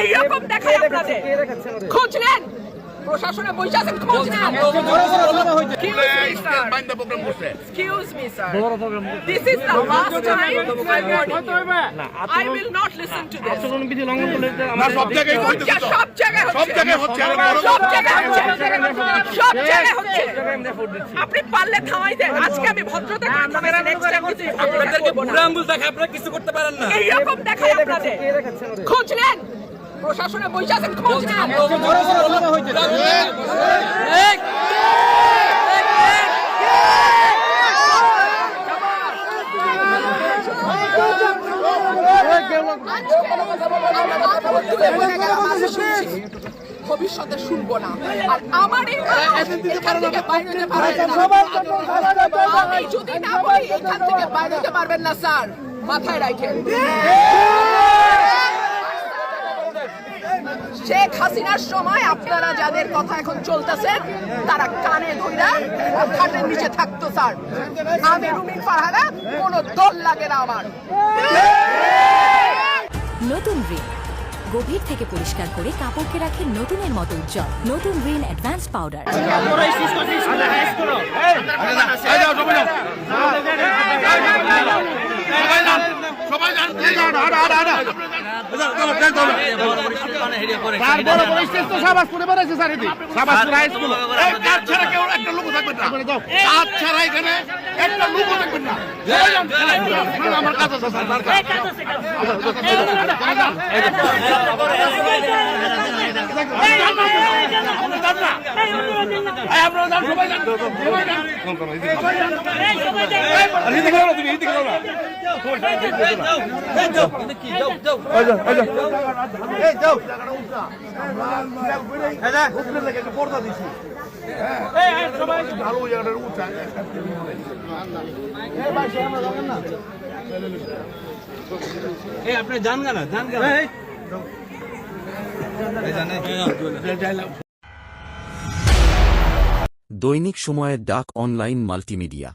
এইরকম দেখায় আপনাদের খোঁজ নেন প্রশাসনে বসে আছেন খোঁজ নেন Excuse me, sir. This is the last time I'm warning you. I will not listen to লঙ্ঘন করলে যে সব জায়গায় হইতেছে সব জায়গায় সব হচ্ছে। জায়গায় হচ্ছে সব জায়গায় হচ্ছে। সব জায়গায় হচ্ছে। আমরা ভোট দিচ্ছি। আপনি পারলে থামাই দেন। আজকে আমি ভদ্রতা করে থামাইছি নেক্সট টাইম কিছু আপনাদেরকে বুড়া আঙ্গুল দেখে আপনারা কিছু করতে পারেন না এইরকম দেখায় আপনাদের। খোঁজ নেন। প্রশাসনে বসে আছেন খোঁজ নেন ভবিষ্যতে শুনব না আর আমার এখান থেকে বাইরে হতে পারবেন না যদি না বলি এখান থেকে বাইরে হতে পারবেন না স্যার মাথায় রাখেন হাসিনার সময় আপনারা যাদের কথা এখন চলতেছেন তারা কানে ধইরা খাটের নিচে থাকতো স্যার আমি রুমিন ফারহানা কোনো দল লাগে না আমার নতুন রিন গভীর থেকে পরিষ্কার করে কাপড়কে রাখে নতুনের মতো উজ্জ্বল নতুন রিন অ্যাডভান্স পাউডার আমার কাজ আছে, স্যার, আমার কাজ। এই, আপনারা যান, সবাই যান, সবাই যান। আর এদিকে যাও না, তুমি, এদিকে যাও না। ভালো জায়গাটা উঠা দৈনিক সময়ের ডাক অনলাইন মাল্টিমিডিয়া।